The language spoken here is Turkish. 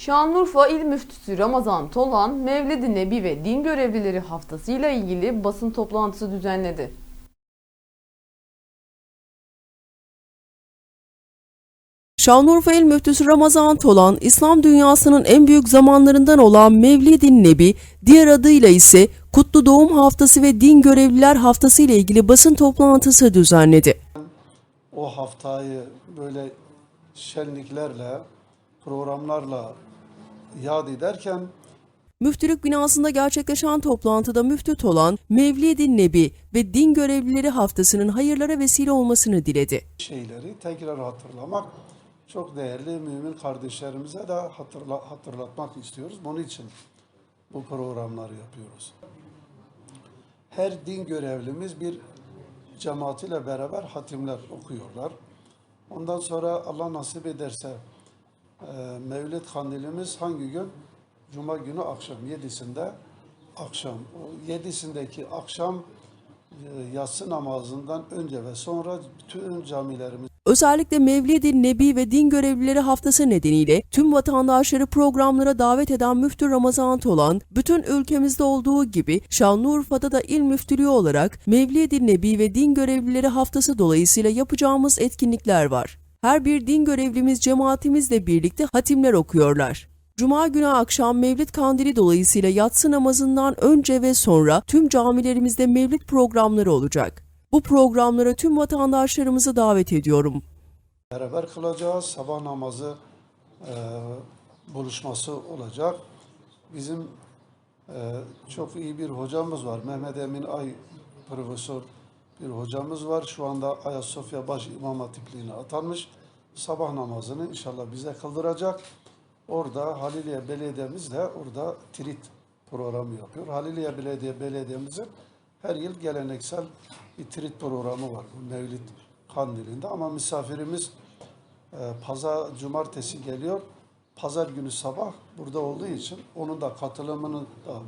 Şanlıurfa İl Müftüsü Ramazan Tolan, Mevlid-i Nebi ve din görevlileri haftasıyla ilgili basın toplantısı düzenledi. Şanlıurfa İl Müftüsü Ramazan Tolan, İslam dünyasının en büyük zamanlarından olan Mevlid-i Nebi, diğer adıyla ise Kutlu Doğum Haftası ve Din Görevliler Haftası ile ilgili basın toplantısı düzenledi. o haftayı böyle şenliklerle, programlarla yad ederken Müftülük binasında gerçekleşen toplantıda Müftü Tolan, Mevlid-i Nebi ve Din Görevlileri Haftası'nın hayırlara vesile olmasını diledi. şeyleri tekrar hatırlamak çok değerli mümin kardeşlerimize de hatırla, hatırlatmak istiyoruz. Bunun için bu programları yapıyoruz. Her din görevlimiz bir cemaatiyle beraber hatimler okuyorlar. Ondan sonra Allah nasip ederse Mevlid kandilimiz hangi gün? Cuma günü akşam 7'sinde akşam. O 7'sindeki akşam e, yatsı namazından önce ve sonra bütün camilerimiz Özellikle Mevlid-i Nebi ve Din Görevlileri Haftası nedeniyle tüm vatandaşları programlara davet eden Müftü Ramazan Tolan, bütün ülkemizde olduğu gibi Şanlıurfa'da da il müftülüğü olarak Mevlid-i Nebi ve Din Görevlileri Haftası dolayısıyla yapacağımız etkinlikler var. Her bir din görevlimiz cemaatimizle birlikte hatimler okuyorlar. Cuma günü akşam Mevlid Kandili dolayısıyla yatsı namazından önce ve sonra tüm camilerimizde Mevlid programları olacak. Bu programlara tüm vatandaşlarımızı davet ediyorum. beraber kılacağız. Sabah namazı e, buluşması olacak. Bizim e, çok iyi bir hocamız var. Mehmet Emin Ay profesör bir hocamız var. Şu anda Ayasofya Baş İmam Hatipliğine atanmış. Sabah namazını inşallah bize kıldıracak. Orada Haliliye Belediye'miz de orada trit programı yapıyor. Haliliye Belediye Belediye'mizin her yıl geleneksel bir trit programı var bu Mevlid Kandili'nde ama misafirimiz e, pazar cumartesi geliyor. Pazar günü sabah burada olduğu için onun da katılımını da